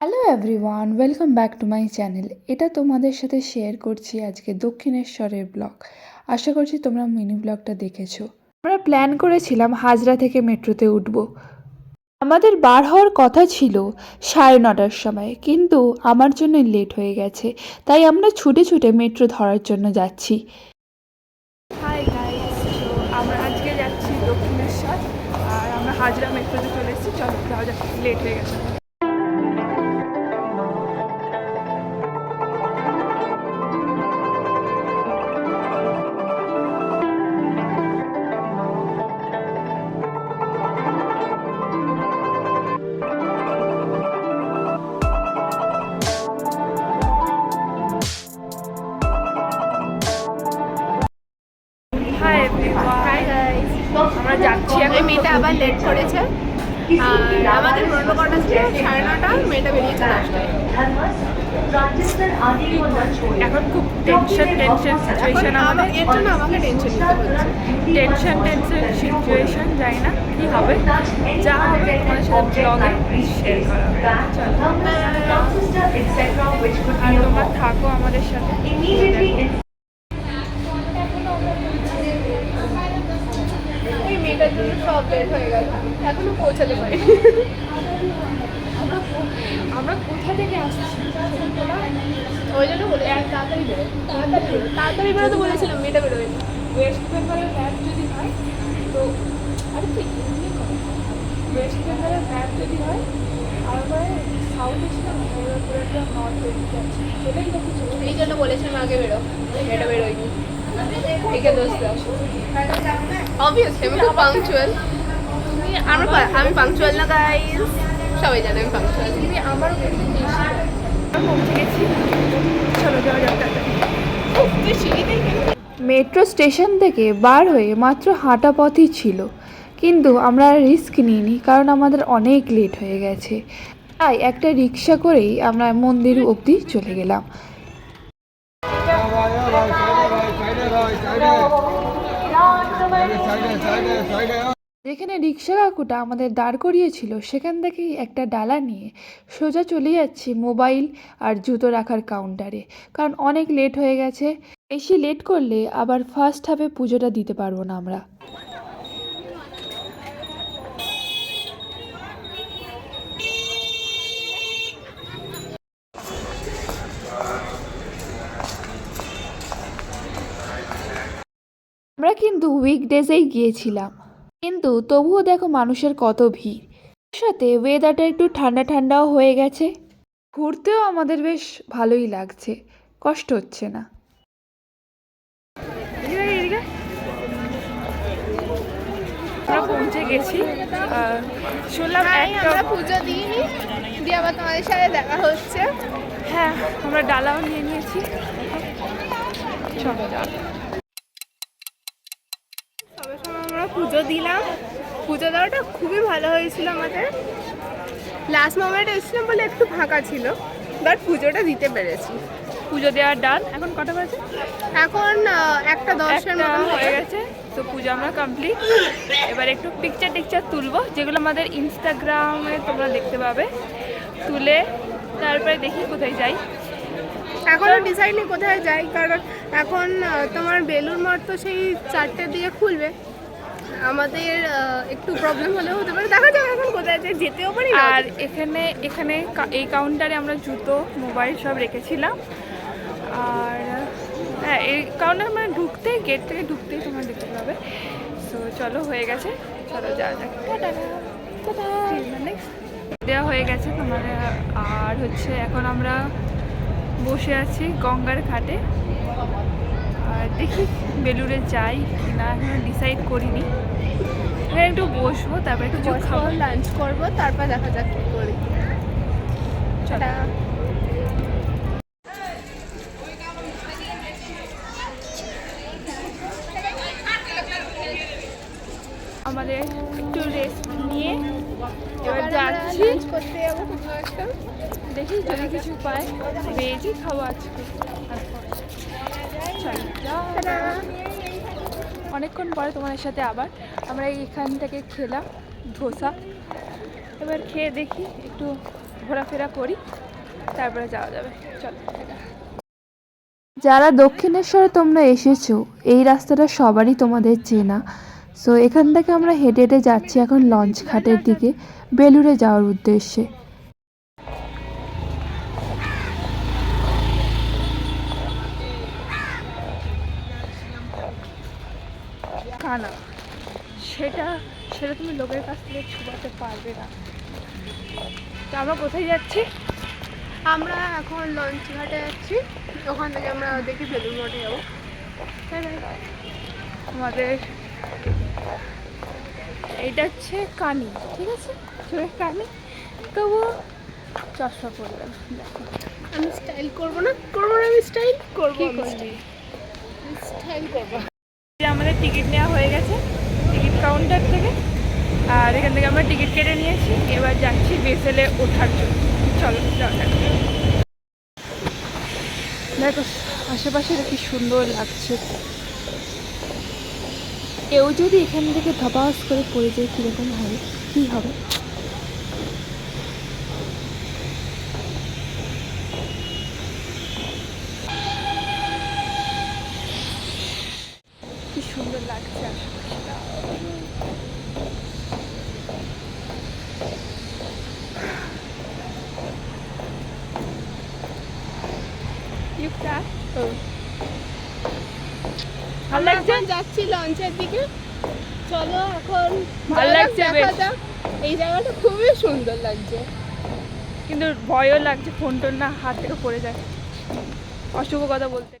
Hello everyone welcome back to my channel এটা তোমাদের সাথে শেয়ার করছি আজকে দক্ষিণেশ্বরের ব্লগ আশা করছি তোমরা মিনি ব্লগটা দেখেছ। আমরা প্ল্যান করেছিলাম হাজরা থেকে মেট্রোতে উঠব। আমাদের বার হওয়ার কথা ছিল সাড়ে নটার সময়, কিন্তু আমার জন্য লেট হয়ে গেছে, তাই আমরা ছুটে ছুটে মেট্রো ধরার জন্য যাচ্ছি হাই গাইস তো আমরা আজকে যাচ্ছি দক্ষিণেশ্বর আর আমরা হাজরা মেট্রোতে চলে এসেছি। চলো যাওয়া যাক লেট হয়ে গেছে। করেছে আর আমাদের পনেরো কটা ছিল সাড়ে নটা মেয়েটা বেরিয়েছে দশটায় এখন খুব টেনশন টেনশন সিচুয়েশন আমাদের। এর জন্য আমাকে টেনশন টেনশন টেনশন সিচুয়েশন জানি না কি হবে। যা হবে তোমাদের সাথে ব্লগে শেয়ার করা তোমরা থাকো আমাদের সাথে। এই মেয়েটার জন্য সব লেট হয়ে গেল। এখনও পৌঁছাতে পারি আমরা কোথা থেকে আসছি? ওই জন্য বলে এক তাড়াতাড়ি বেরো তাড়াতাড়ি বেরো। তাড়াতাড়ি বেরোতে বলেছিলাম মেয়েটা বেরোবে ওয়েস্ট বেঙ্গলের ম্যাপ যদি হয় তো আরে তুই এমনি ওয়েস্ট বেঙ্গলের ম্যাপ যদি হয় আমরা সাউথ এসিয়াম পুরো একটা নর্থ সেটাই দেখি এই জন্য বলেছিলাম আগে বেরো মেয়েটা বেরোয়নি। অবভিয়াসলি আমি খুব পাংচুয়াল আমরা আমি পাংচুয়াল না গাইস সবাই জানে আমি পাংচুয়াল তুমি আমারও বেশি বেশি। আমরা পৌঁছে গেছি চলো যাওয়া যাক তাড়াতাড়ি তুই সিঁড়িতেই মেট্রো স্টেশন থেকে বার হয়ে মাত্র হাঁটা পথই ছিল। কিন্তু আমরা রিস্ক নিইনি কারণ আমাদের অনেক লেট হয়ে গেছে। তাই একটা রিক্সা করেই আমরা মন্দির অবধি চলে গেলাম। যেখানে রিক্সা কাকুটা আমাদের দাঁড় করিয়েছিল, সেখান থেকেই একটা ডালা নিয়ে সোজা চলে যাচ্ছি মোবাইল আর জুতো রাখার কাউন্টারে কারণ অনেক লেট হয়ে গেছে বেশি লেট করলে আবার ফার্স্ট হাফে পুজোটা দিতে পারব না আমরা। কিন্তু উইকডেজেই গিয়েছিলাম। কিন্তু তবুও দেখো মানুষের কত ভিড়। সাথে ওয়েদারটা একটু ঠান্ডা ঠান্ডাও হয়ে গেছে। ঘুরতেও আমাদের বেশ ভালোই লাগছে। কষ্ট হচ্ছে না। আমরা পৌঁছে গেছি। শুনলাম আমরা পুজো দিইনি। দিয়ে আবার তোমাদের সাথে দেখা হচ্ছে। হ্যাঁ আমরা ডালাও নিয়ে নিয়েছি। চলো যাক সবে সময় আমরা পুজো দিলাম। পুজো দেওয়াটা খুবই ভালো হয়েছিল আমাদের। লাস্ট মোমেন্টে এসেছিলাম বলে একটু ফাঁকা ছিল বাট পুজোটা দিতে পেরেছি। পুজো দেওয়ার ডান এখন কটা বাজে? এখন একটা দশের হয়ে গেছে তো পুজো আমরা কমপ্লিট এবার একটু পিকচার টিকচার তুলবো যেগুলো আমাদের ইনস্টাগ্রামে তোমরা দেখতে পাবে। তুলে তারপরে দেখি কোথায় যাই। এখনও ডিসাইড নেই কোথায় যাই কারণ এখন তোমার বেলুর মঠ তো সেই চারটে দিয়ে খুলবে। আমাদের একটু প্রবলেম হলেও হতে পারে। দেখা যাক এখন কোথায় যাই যেতেও পারি আর এখানে এখানে এই কাউন্টারে আমরা জুতো মোবাইল সব রেখেছিলাম। আর হ্যাঁ এই কাউন্টার মানে ঢুকতে গেট থেকে ঢুকতেই তোমরা দেখতে পাবে। তো চলো, হয়ে গেছে। চলো, যাওয়া যাক। দেওয়া হয়ে গেছে তোমার, আর হচ্ছে এখন আমরা বসে আছি গঙ্গার ঘাটে। আর দেখি বেলুড়ে যাই কি না এখনও ডিসাইড করিনি। এখানে একটু বসবো তারপরে একটু খাব। লাঞ্চ করব তারপর দেখা যাক কি করি চলো। টাটা। আমাদের একটু রেস্ট নিয়ে এবার এবার আমরা যাচ্ছি লাঞ্চ করতে যাব কোথাও একটা দেখি যদি কিছু পাই ভেজই খাব আজকে তারপর চল, যাও। টাটা। অনেকক্ষণ পরে তোমাদের সাথে আবার আমরা এইখান থেকে খেলাম ধোসা। এবার খেয়ে দেখি, একটু ঘোরাফেরা করি, তারপরে যাওয়া যাবে। চলো। যারা দক্ষিণেশ্বরে তোমরা এসেছ, এই রাস্তাটা সবারই তোমাদের চেনা। সো এখান থেকে আমরা হেঁটে হেঁটে যাচ্ছি এখন লঞ্চ ঘাটের দিকে, বেলুড়ে যাওয়ার উদ্দেশ্যে। কানা সেটা সেটা তুমি লোকের কাছ থেকে ছুপাতে পারবে না। তো আমরা কোথায় যাচ্ছি? আমরা এখন লঞ্চ ঘাটে যাচ্ছি। ওখান থেকে আমরা দেখি বেলুর মঠে যাব? আমাদের এটা হচ্ছে কানি ঠিক আছে? চোখের কানি। তবু চশমা পরলাম আমি স্টাইল করব না? করব না আমি স্টাইল করব স্টাইল করব। টিকিট নেওয়া হয়ে গেছে, টিকিট কাউন্টার থেকে। আর এখান থেকে আমরা টিকিট কেটে নিয়েছি। এবার যাচ্ছি ভেসেলে ওঠার জন্য। চলো দেখো, আশেপাশে কি সুন্দর লাগছে। কেউ যদি এখান থেকে ধপাস করে পড়ে যায়, কীরকম হবে? কী হবে কি সুন্দর লাগছে আশেপাশটা ইউকটা আমরা যাচ্ছি লঞ্চের দিকে। চলো এখন ভালো লাগছে বেশ। এই জায়গাটা খুবই সুন্দর লাগছে। কিন্তু ভয়ও লাগছে ফোন টোন না হাত থেকে পড়ে যায়। অশুভ কথা বলতে।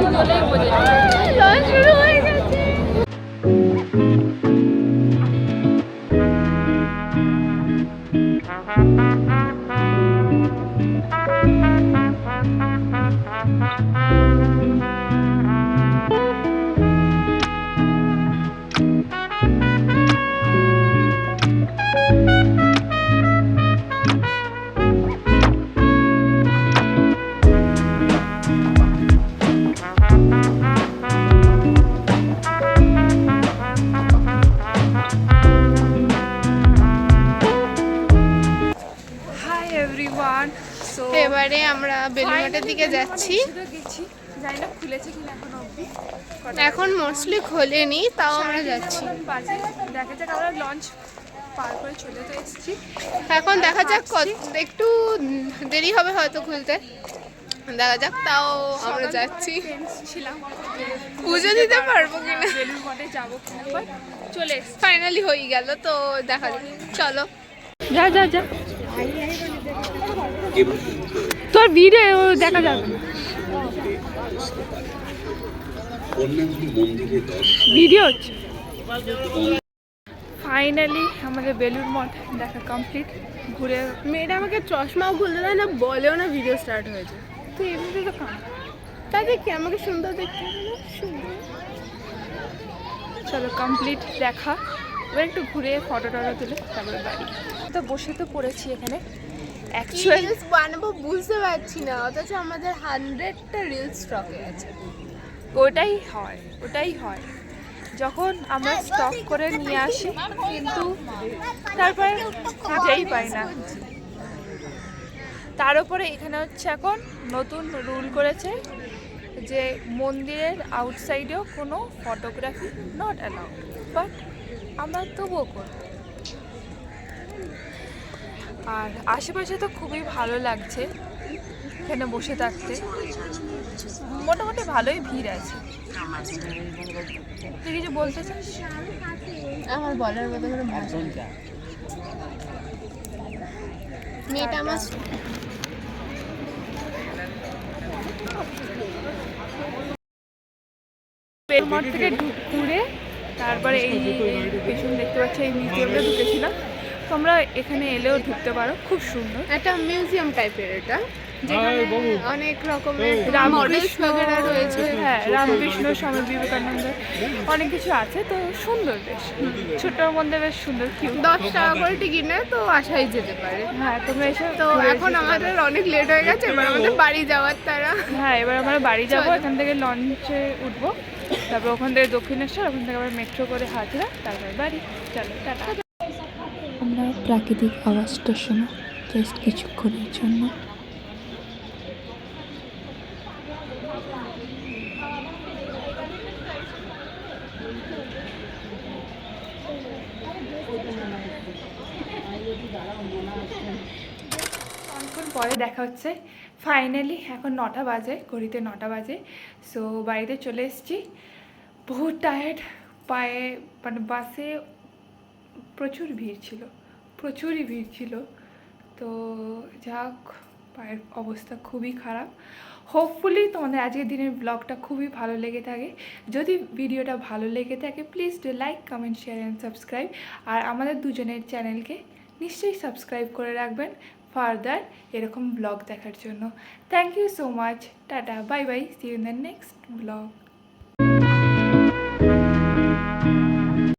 这么累吗？你们？এবারে আমরা বেলুঘাটের দিকে যাচ্ছি। এখনও অবধি এখন মোস্টলি খোলেনি তাও আমরা যাচ্ছি। এখন দেখা যাক আমরা লঞ্চ পার করে চলে তো এসেছি এখন দেখা যাক কত একটু দেরি হবে হয়তো খুলতে। দেখা যাক তাও আমরা যাচ্ছি। পুজো দিতে পারব কিনা? যাব কিনা চলে ফাইনালি হয়ে গেল তো দেখা যাক। চলো। যা যা যা। তোর ভিডিও দেখা যাবে। ভিডিও হচ্ছে। ফাইনালি আমাদের বেলুর মঠ দেখা কমপ্লিট ঘুরে মেয়েটা আমাকে চশমাও খুলতে দেয় না বলেও না ভিডিও স্টার্ট হয়েছে। তো এমনিতে তো কাম। তাই কি আমাকে সুন্দর দেখতে সুন্দর। চলো কমপ্লিট দেখা। এবার একটু ঘুরে ফটো টটো তুলে তারপরে বাড়ি। তো বসে তো পড়েছি এখানে। অ্যাকচুয়ালি রিলস বানাবো বুঝতে পারছি না অথচ আমাদের হান্ড্রেডটা রিলস স্টকে আছে। ওটাই হয় ওটাই হয়। যখন আমরা স্টক করে নিয়ে আসি কিন্তু তারপরে খুঁজেই পাই না। তার উপরে এখানে হচ্ছে এখন নতুন রুল করেছে যে মন্দিরের আউটসাইডেও কোনো ফটোগ্রাফি নট অ্যালাউড বাট আমরা তবুও করব। আর আশেপাশে তো খুবই ভালো লাগছে এখানে বসে থাকতে। মোটামুটি ভালোই ভিড় আছে। তুই কিছু বলতে চাস? আমার বলার মতো কোনো ভাষা নেই। মেয়েটা আমার থেকে ঘুরে তারপরে এই এই পেছন দেখতে পাচ্ছি এই মিউজিয়ামটা ঢুকেছিলাম। তোমরা এখানে এলেও ঢুকতে পারো খুব সুন্দর। একটা মিউজিয়াম টাইপের এটা যেখানে অনেক রকমের রামকৃষ্ণ রয়েছে। হ্যাঁ রামকৃষ্ণ স্বামী বিবেকানন্দ অনেক কিছু আছে তো সুন্দর বেশ। ছোট্টর মধ্যে বেশ সুন্দর কিউট দশ টাকা করে টিকিট নেয় তো আসাই যেতে পারে। হ্যাঁ তোমরা এসে তো এখন আমাদের অনেক লেট হয়ে গেছে এবার আমাদের বাড়ি যাওয়ার তারা। হ্যাঁ এবার আমরা বাড়ি যাব এখান থেকে লঞ্চে উঠবো। তারপর ওখান থেকে দক্ষিণেশ্বর ওখান থেকে আবার মেট্রো করে হাজরা তারপর বাড়ি। চলো টাটা। আমরা প্রাকৃতিক আওয়াজটা শোনো জাস্ট কিছুক্ষণের জন্য। পরে দেখা হচ্ছে। ফাইনালি এখন নটা বাজে, ঘড়িতে নটা বাজে। সো বাড়িতে চলে এসেছি। বহুত টায়ার্ড পায়ে মানে বাসে প্রচুর ভিড় ছিল। প্রচুরই ভিড় ছিল। তো যাক, পায়ের অবস্থা খুবই খারাপ। হোপফুলি তোমাদের আজকের দিনের ব্লগটা খুবই ভালো লেগে থাকে। যদি ভিডিওটা ভালো লেগে থাকে please do like comment share and subscribe আর আমাদের দুজনের চ্যানেলকে নিশ্চয়ই সাবস্ক্রাইব করে রাখবেন ফার্দার এরকম ব্লগ দেখার জন্য। Thank you so much tata bye bye see in the next blog